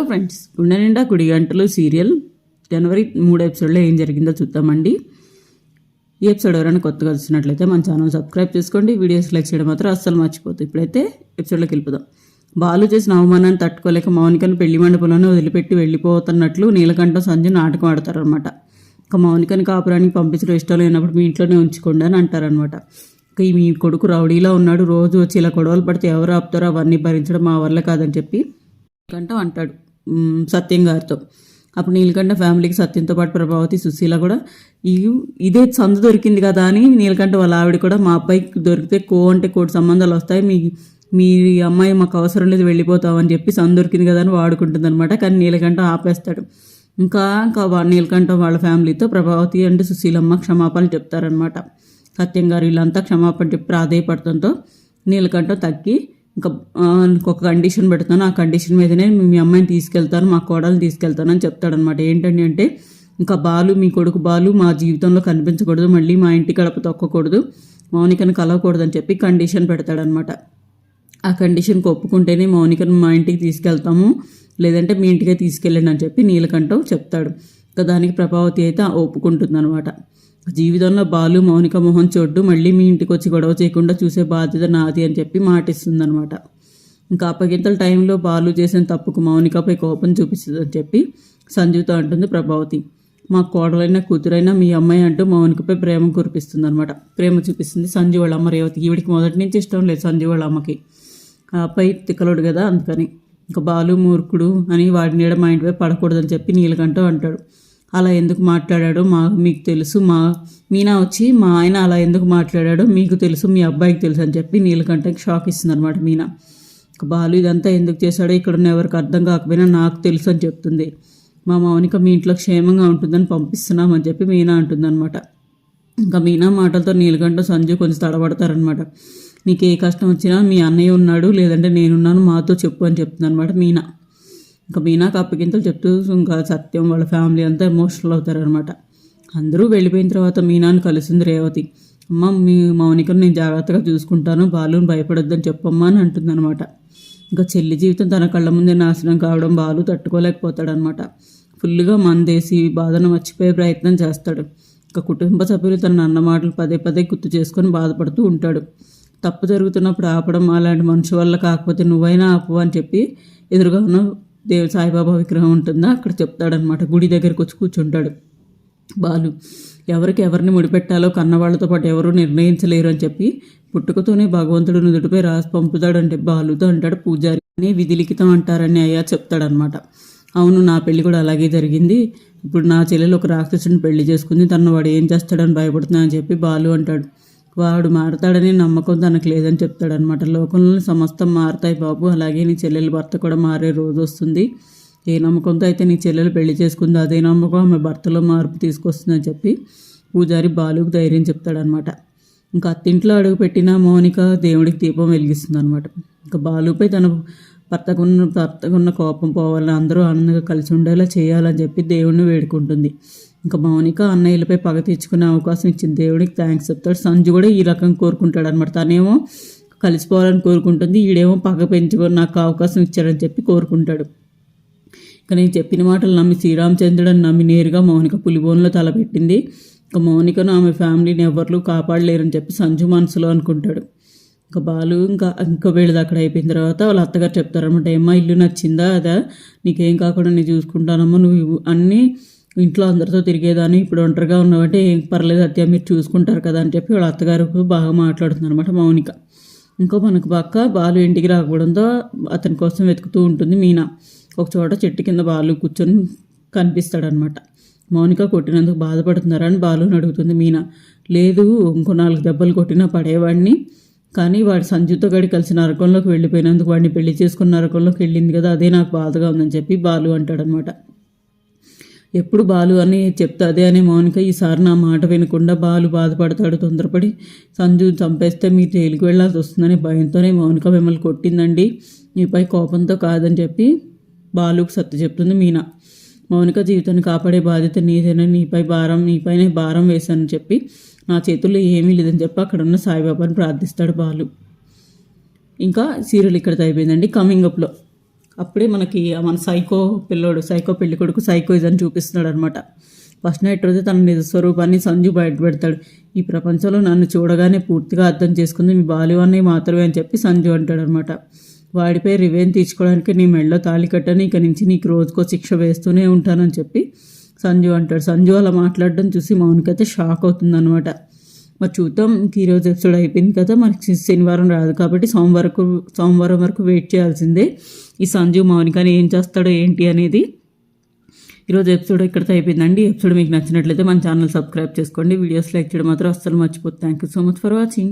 Hello friends గుండె నిండా కుడి గంటలు సీరియల్. జనవరి మూడు ఎపిసోడ్లో ఏం జరిగిందో చూద్దామండి. ఈ ఎపిసోడ్ ఎవరైనా కొత్తగా వచ్చినట్లయితే మన ఛానల్ సబ్స్క్రైబ్ చేసుకోండి. వీడియోస్ లైక్ చేయడం మాత్రం అస్సలు మర్చిపోతుంది ఇప్పుడైతే ఎపిసోడ్లోకి వెళ్ళిపోదాం. బాలు చేసిన అవమానాన్ని తట్టుకోలేక మౌనికను పెళ్ళి మండపంలోనే వదిలిపెట్టి వెళ్ళిపోతున్నట్లు నీలకంఠం సంజయ్ నాటకం ఆడతారనమాట ఇక మౌనికని కాపురానికి పంపించడం ఇష్టం లేనప్పుడు మీ ఇంట్లోనే ఉంచుకోండి అని అంటారనమాట ఇక మీ కొడుకు రౌడీలా ఉన్నాడు. రోజు వచ్చి ఇలా గొడవలు పడితే ఎవరు ఆపుతారో అవన్నీ భరించడం మా వల్ల కాదని చెప్పి నీలకంఠం అంటాడు. సత్యం గారితో. అప్పుడు నీలకంఠ ఫ్యామిలీకి సత్యంతో పాటు ప్రభావతి సుశీల కూడా ఈ ఇదే సందు దొరికింది కదా అని నీలకంఠ వాళ్ళ ఆవిడ కూడా మా అబ్బాయికి దొరికితే కో అంటే కోటి సంబంధాలు వస్తాయి మీ మీ అమ్మాయి మాకు అవసరం లేదు వెళ్ళిపోతామని చెప్పి సందు దొరికింది కదా అని వాడుకుంటుంది అనమాట కానీ నీలకంఠ ఆపేస్తాడు. ఇంకా ఇంకా నీలకంఠ నీలకంఠం వాళ్ళ ఫ్యామిలీతో ప్రభావతి అంటే సుశీలమ్మ క్షమాపణలు చెప్తారనమాట సత్యం గారు వీళ్ళంతా క్షమాపణ చెప్పి ప్రాధేయపడటంతో నీలకంఠం తగ్గి ఇంకా ఒక కండిషన్ పెడతాను. ఆ కండిషన్ మీదనే మీ అమ్మాయిని తీసుకెళ్తాను మా కోడలు తీసుకెళ్తాను అని చెప్తాడనమాట ఏంటండి అంటే ఇంకా బాలు మీ కొడుకు బాలు మా జీవితంలో కనిపించకూడదు మళ్ళీ మా ఇంటి గడప తొక్కకూడదు మౌనికను కలవకూడదు అని చెప్పి కండిషన్ పెడతాడనమాట ఆ కండిషన్కి ఒప్పుకుంటేనే మౌనికను మా ఇంటికి తీసుకెళ్తాము లేదంటే మీ ఇంటికే తీసుకెళ్ళండి అని చెప్పి నీలకంఠం చెప్తాడు. ఇంకా దానికి ప్రభావతి అయితే ఒప్పుకుంటుంది అనమాట జీవితంలో బాలు మౌనిక మొహం చూడ్డు మళ్ళీ మీ ఇంటికి వచ్చి గొడవ చేయకుండా చూసే బాధ్యత నాది అని చెప్పి మాటిస్తుంది అనమాట ఇంకా అప్పగింతల టైంలో బాలు చేసిన తప్పుకు మౌనికపై కోపం చూపిస్తుందని చెప్పి సంజీవ్తో అంటుంది ప్రభావతి. మా కోడలైన కూతురైనా మీ అమ్మాయి అంటూ మౌనికపై ప్రేమ కురిపిస్తుంది అనమాట ప్రేమ చూపిస్తుంది సంజీవ్ వాళ్ళ అమ్మ రేవతి ఈవిడికి మొదటి నుంచి ఇష్టం లేదు సంజీవ్ వాళ్ళ అమ్మకి. ఆపై పై తిక్కలోడు కదా అందుకని. ఇంకా బాలు మూర్ఖుడు అని వాడి నీడ మా ఇంటిపై పడకూడదని చెప్పి నీలకంటూ అంటాడు. అలా ఎందుకు మాట్లాడాడో మా మీకు తెలుసు. మా మీనా వచ్చి మా ఆయన అలా ఎందుకు మాట్లాడాడో మీకు తెలుసు. మీ అబ్బాయికి తెలుసు అని చెప్పి నీలకంఠకి షాక్ ఇస్తుంది అనమాట మీనా బాలు ఇదంతా ఎందుకు చేశాడో ఇక్కడ ఉన్న ఎవరికి అర్థం కాకపోయినా నాకు తెలుసు అని చెప్తుంది. మా మౌనిక మీ ఇంట్లో క్షేమంగా ఉంటుందని పంపిస్తున్నామని చెప్పి మీనా అంటుందన్నమాట. ఇంకా మీనా మాటలతో నీలకంఠ సంజు కొంచెం తడబడతారనమాట నీకు ఏ కష్టం వచ్చినా మీ అన్నయ్య ఉన్నాడు లేదంటే నేనున్నాను మాతో చెప్పు అని చెప్తుంది అనమాట మీనా. ఇంకా మీనాకు అప్పగింతలు చెప్తూ ఇంకా సత్యం వాళ్ళ ఫ్యామిలీ అంతా ఎమోషనల్ అవుతారనమాట అందరూ వెళ్ళిపోయిన తర్వాత మీనాను కలిసింది రేవతి. అమ్మ మీ మౌనికను నేను జాగ్రత్తగా చూసుకుంటాను. బాలుని భయపడొద్దని చెప్పమ్మా అని అంటుందన్నమాట. ఇంకా చెల్లి జీవితం తన కళ్ళ ముందే నాశనం కావడం బాలు తట్టుకోలేకపోతాడనమాట ఫుల్గా మందేసి బాధను మర్చిపోయే ప్రయత్నం చేస్తాడు. ఇంకా కుటుంబ సభ్యులు తన అన్న మాటలు పదే పదే గుర్తు చేసుకొని బాధపడుతూ ఉంటాడు. తప్పు జరుగుతున్నప్పుడు ఆపడం అలాంటి మనుషుల వల్ల కాకపోతే నువ్వైనా ఆపు అని చెప్పి ఎదురుగా ఉన్న దేవుడు సాయిబాబా విగ్రహం ఉంటుందా? అక్కడ చెప్తాడనమాట గుడి దగ్గరికి వచ్చి కూర్చుంటాడు. బాలు ఎవరికి ఎవరిని ముడిపెట్టాలో కన్నవాళ్ళతో పాటు ఎవరు నిర్ణయించలేరు అని చెప్పి పుట్టుకతోనే భగవంతుడు నుదుటిపై రాసి పంపుతాడంటే బాలుతో అంటాడు పూజారి. అని విధిలిఖితం అంటారని అయ్యా చెప్తాడనమాట అవును నా పెళ్ళి కూడా అలాగే జరిగింది. ఇప్పుడు నా చెల్లెలు ఒక రాక్షసుని పెళ్ళి చేసుకుంది. తను వాడు ఏం చేస్తాడని భయపడుతున్నా అని చెప్పి బాలు అంటాడు. వాడు మారతాడని నమ్మకం తనకు లేదని చెప్తాడనమాట లోకంలో సమస్తం మారతాయి బాబు. అలాగే నీ చెల్లెలు భర్త కూడా మారే రోజు వస్తుంది. ఏ నమ్మకంతో అయితే నీ చెల్లెలు పెళ్ళి చేసుకుందో అదే నమ్మకం ఆమె భర్తలో మార్పు తీసుకొస్తుందని చెప్పి పూజారి బాలుకు ధైర్యం చెప్తాడనమాట ఇంకా అత్తింట్లో అడుగుపెట్టిన మౌనిక దేవుడికి దీపం వెలిగిస్తుంది అనమాట ఇంకా బాలుపై తన భర్తకున్న భర్తకున్న కోపం పోవాలని అందరూ ఆనందంగా కలిసి ఉండేలా చేయాలని చెప్పి దేవుణ్ణి వేడుకుంటుంది. ఇంకా మౌనిక అన్నయ్యలపై పగ తీర్చుకునే అవకాశం ఇచ్చింది. దేవుడికి థ్యాంక్స్ చెప్తాడు. సంజు కూడా ఈ రకం కోరుకుంటాడు అనమాట తనేమో కలిసిపోవాలని కోరుకుంటుంది. ఈడేమో పగ పెంచుకొని నాకు అవకాశం ఇచ్చాడని చెప్పి కోరుకుంటాడు. ఇక నేను చెప్పిన మాటలు నమ్మి శ్రీరామచంద్రుడని నమ్మి నేరుగా మౌనిక పులిబోన్లో తలపెట్టింది ఇక మౌనికను ఆమె ఫ్యామిలీని ఎవరు కాపాడలేరని చెప్పి సంజు మనసులో అనుకుంటాడు. ఇంకా బాలు ఇంకా ఇంకా వీళ్ళది అక్కడ అయిపోయిన తర్వాత వాళ్ళ అత్తగారు చెప్తారనమాట ఏమ్మా ఇల్లు నచ్చిందా? అదా? నీకేం కాకుండా నేను చూసుకుంటానమ్మా. నువ్వు అన్నీ ఇంట్లో అందరితో తిరిగేదాన్ని. ఇప్పుడు ఒంటరిగా ఉన్నవంటే ఏం పర్లేదు అత్య మీరు చూసుకుంటారు కదా అని చెప్పి వాళ్ళ అత్తగారు బాగా మాట్లాడుతుందనమాట మౌనిక. ఇంకో మనకు పక్క బాలు ఇంటికి రాకపోవడంతో అతని కోసం వెతుకుతూ ఉంటుంది మీనా. ఒక చోట చెట్టు కింద బాలు కూర్చొని కనిపిస్తాడనమాట మౌనిక కొట్టినందుకు బాధపడుతున్నారా అని బాలుని అడుగుతుంది మీనా. లేదు ఇంకో నాలుగు దెబ్బలు కొట్టినా పడేవాడిని. కానీ వాడు సంజుతో గడి కలిసి నరకంలోకి వెళ్ళిపోయినందుకు వాడిని పెళ్ళి చేసుకున్న నరకంలోకి వెళ్ళింది కదా అదే నాకు బాధగా ఉందని చెప్పి బాలు అంటాడనమాట ఎప్పుడు బాలు అని చెప్తాదే అదే మౌనిక ఈసారి నా మాట వినకుండా బాలు బాధపడతాడు తొందరపడి సంజు చంపేస్తే మీరు జైలుకి వెళ్ళాల్సి వస్తుందని భయంతోనే మౌనిక మిమ్మల్ని కొట్టిందండి. మీపై కోపంతో కాదని చెప్పి బాలుకు సత్తు చెప్తుంది మీనా. మౌనిక జీవితాన్ని కాపాడే బాధ్యత నీదేనని నీపై భారం నీపైనే భారం వేశానని చెప్పి నా చేతుల్లో ఏమీ లేదని చెప్పి అక్కడ ఉన్న సాయిబాబాని ప్రార్థిస్తాడు బాలు. ఇంకా సీరియల్ ఇక్కడ అయిపోయిందండి. కమింగ్ అప్లో. అప్పుడే మనకి మన సైకో పిల్లోడు సైకో పెళ్ళి కొడుకు సైకో ఇదని చూపిస్తున్నాడు అనమాట ఫస్ట్ నైట్ రోజే తన నిజ స్వరూపాన్ని సంజు బయట పెడతాడు. ఈ ప్రపంచంలో నన్ను చూడగానే పూర్తిగా అర్థం చేసుకుంది మీ బాల్యవాన్ని మాత్రమే అని చెప్పి సంజు అంటాడు అనమాట వాడిపై రివెన్ తీర్చుకోవడానికి నీ మెళ్ళో తాళి కట్టని ఇక నుంచి నీకు రోజుకో శిక్ష వేస్తూనే ఉంటానని చెప్పి సంజు అంటాడు. సంజు అలా మాట్లాడడం చూసి మౌనికైతే షాక్ అవుతుందనమాట. మరి చూద్దాం. ఈరోజు ఎపిసోడ్ అయిపోయింది కదా మనకి శనివారం రాదు కాబట్టి సోమవారం సోమవారం వరకు వెయిట్ చేయాల్సిందే. ఈ సంజీవ్ మౌనికాని ఏం చేస్తాడో ఏంటి అనేది ఈరోజు ఎపిసోడ్ ఇక్కడితో అయిపోయిందండి. ఎపిసోడ్ మీకు నచ్చినట్లయితే మన ఛానల్ సబ్స్క్రైబ్ చేసుకోండి. వీడియోస్ లైక్ చేయడం మాత్రం అస్సలు మర్చిపోతుంది thank you so much for watching